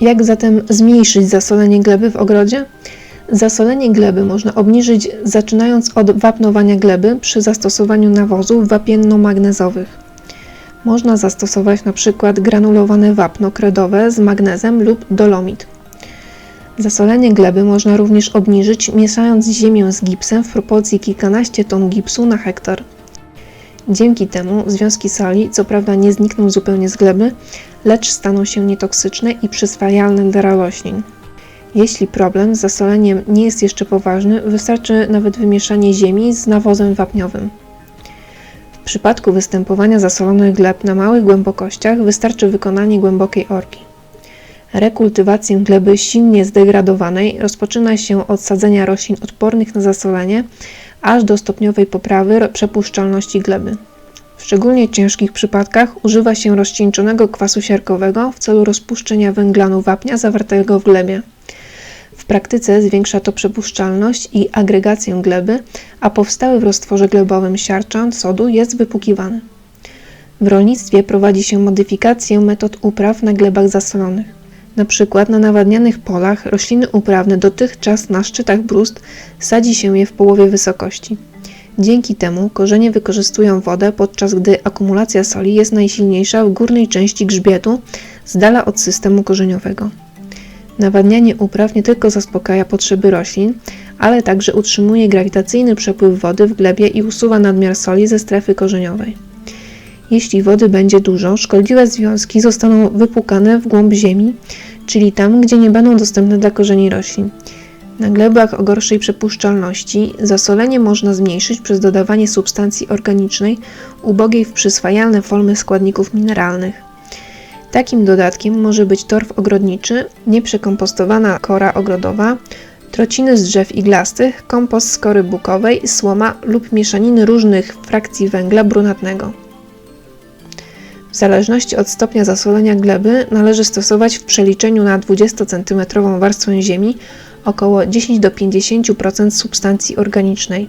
Jak zatem zmniejszyć zasolenie gleby w ogrodzie? Zasolenie gleby można obniżyć zaczynając od wapnowania gleby przy zastosowaniu nawozów wapienno-magnezowych. Można zastosować np. granulowane wapno kredowe z magnezem lub dolomit. Zasolenie gleby można również obniżyć mieszając ziemię z gipsem w proporcji kilkanaście ton gipsu na hektar. Dzięki temu związki soli co prawda nie znikną zupełnie z gleby, lecz staną się nietoksyczne i przyswajalne dla roślin. Jeśli problem z zasoleniem nie jest jeszcze poważny, wystarczy nawet wymieszanie ziemi z nawozem wapniowym. W przypadku występowania zasolonych gleb na małych głębokościach wystarczy wykonanie głębokiej orki. Rekultywację gleby silnie zdegradowanej rozpoczyna się od sadzenia roślin odpornych na zasolenie, aż do stopniowej poprawy przepuszczalności gleby. Szczególnie ciężkich przypadkach używa się rozcieńczonego kwasu siarkowego w celu rozpuszczenia węglanu wapnia zawartego w glebie. W praktyce zwiększa to przepuszczalność i agregację gleby, a powstały w roztworze glebowym siarczan sodu jest wypłukiwany. W rolnictwie prowadzi się modyfikację metod upraw na glebach zasolonych. Na przykład na nawadnianych polach rośliny uprawne dotychczas na szczytach brust sadzi się je w połowie wysokości. Dzięki temu korzenie wykorzystują wodę, podczas gdy akumulacja soli jest najsilniejsza w górnej części grzbietu, z dala od systemu korzeniowego. Nawadnianie upraw nie tylko zaspokaja potrzeby roślin, ale także utrzymuje grawitacyjny przepływ wody w glebie i usuwa nadmiar soli ze strefy korzeniowej. Jeśli wody będzie dużo, szkodliwe związki zostaną wypłukane w głąb ziemi, czyli tam, gdzie nie będą dostępne dla korzeni roślin. Na glebach o gorszej przepuszczalności zasolenie można zmniejszyć przez dodawanie substancji organicznej ubogiej w przyswajalne formy składników mineralnych. Takim dodatkiem może być torf ogrodniczy, nieprzekompostowana kora ogrodowa, trociny z drzew iglastych, kompost z kory bukowej, słoma lub mieszaniny różnych frakcji węgla brunatnego. W zależności od stopnia zasolenia gleby należy stosować w przeliczeniu na 20 cm warstwę ziemi około 10 do 50% substancji organicznej.